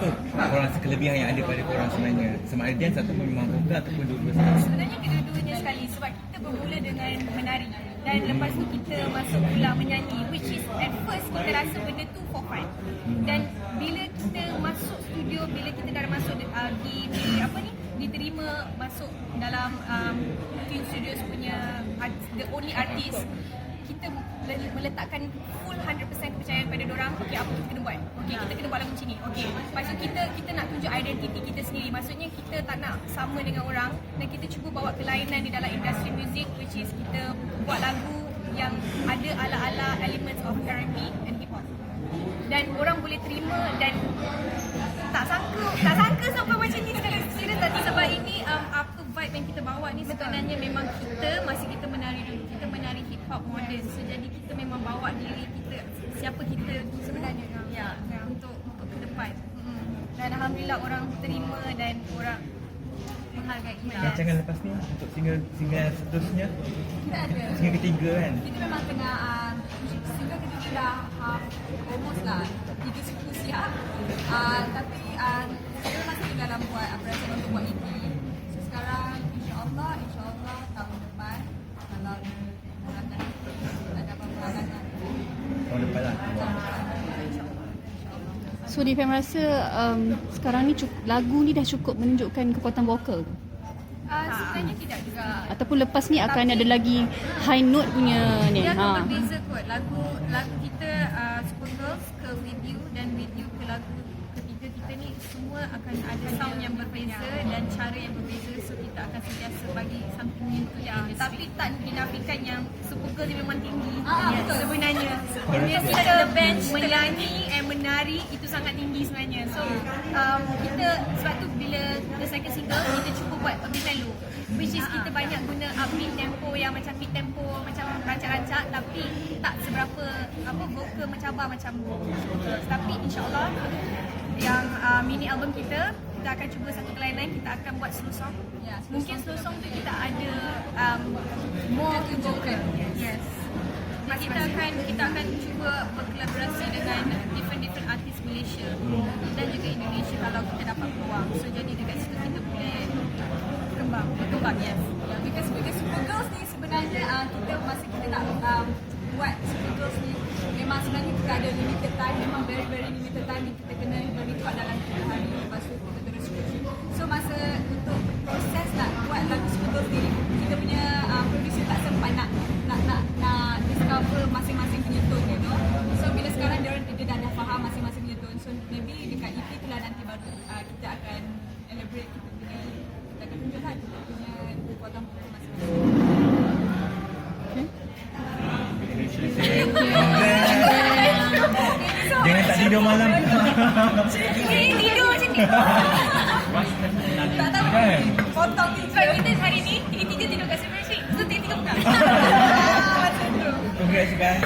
apa korang kelebihan yang ada pada korang sebenarnya? Sama ada dance ataupun memang vocal ataupun dua-dua Sebenarnya kedua-duanya sekali sebab kita bermula dengan menari. Dan lepas tu kita masuk pula menyanyi which is at first kita rasa benda tu for fun. Dan bila kita masuk studio bila kita dah masuk uh, di, di apa ni diterima masuk dalam um, Twin Studios punya art- the only artist kita le- meletakkan full 100% kepercayaan pada orang okey apa kita kena buat? Okey kita kena buat lagu macam ni. Okey tu kita kita nak tunjuk identiti kita sendiri. Maksudnya kita tak nak sama dengan orang dan kita cuba bawa kelainan di dalam industri muzik which is kita buat lagu yang ada ala-ala elements of R&B and hip hop. Dan orang boleh terima dan tak sangka tak sangka sampai macam ni sekali. Serius tadi sebab ini um, apa vibe yang kita bawa ni. Sebenarnya memang kita masih kita menari dulu. Kita menari hip hop modern. So jadi kita memang bawa diri kita siapa kita sebenarnya ya, ya untuk untuk ke depan mm. Dan alhamdulillah orang terima dan orang menghargai dan rancangan lepas ni untuk single single seterusnya Kita ada. single ketiga kan Kita memang kena uh, single kita dah uh, almost lah tiga suku siap. Uh, tapi uh, kita masih dalam buat uh, perancangan untuk buat EP. So sekarang insyaAllah, insyaAllah tahun depan kalau ada apa-apa halangan. tahun depan lah Tahun depan. So Difem rasa um, sekarang ni cukup, lagu ni dah cukup menunjukkan kekuatan vokal? Ke? uh, sebenarnya tidak juga. Ataupun lepas ni akan ada lagi high note punya ni. Dia akan Ha. berbeza kot. Lagu lagu kita uh, Super Girls ke With You dan With You ke lagu ketiga kita ni semua akan ada sound yang berbeza dan cara yang berbeza. So kita akan sentiasa bagi something new to ya, tapi tak dinafikan yang Super Girls ni memang tinggi. Ah, betul. sebenarnya. Dia kita bench menyanyi menari itu sangat tinggi sebenarnya. So um, kita sebab tu bila the second single kita cuba buat bit mellow which is kita banyak guna upbeat tempo yang macam beat tempo macam rancak-rancak tapi tak seberapa apa vokal mencabar macam Supergirls. tapi insyaallah yang uh, mini album kita kita akan cuba satu kelainan kita akan buat slow song. Ya, slow mungkin song slow song tu kita ada um, more to vocal. Yes. Dan kita akan kita akan cuba berkolaborasi dengan different different artis Malaysia dan juga Indonesia kalau kita dapat peluang. So jadi dekat situ kita boleh kembang berkembang yes. Ya, because because Super Girls ni sebenarnya uh, kita masa kita nak um, buat Super Girls ni memang sebenarnya kita ada limited time memang very very limited time yang kita kena record dalam 3 hari tidur malam. Ini tidur macam ni tak tahu kan potong Sebab kita hari ni tiga-tiga tidur kat sebelah sini So tiga-tiga buka congrats guys